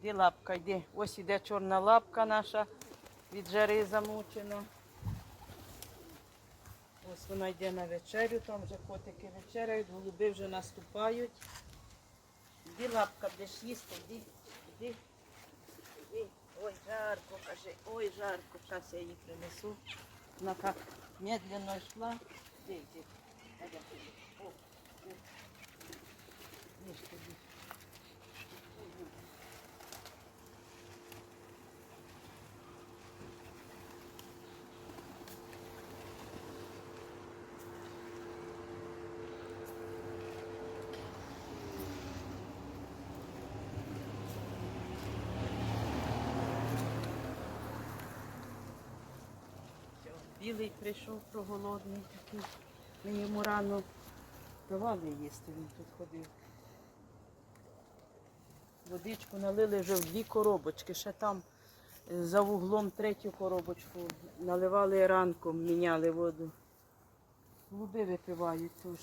Іди лапка, йди. Ось іде чорна лапка наша від жари замучена. Ось вона йде на вечерю, там вже котики вечеряють, голуби вже наступають. Іди лапка, будеш їсти, іди, іди, іди. Ой, жарко, каже, ой, жарко, зараз я її принесу. Вона так медленно йшла. Іди, іди. Білий прийшов проголодний такий. Ми йому рано давали їсти, він тут ходив. Водичку налили вже в дві коробочки, ще там е, за вуглом третю коробочку наливали ранком, міняли воду. Голуби випивають теж.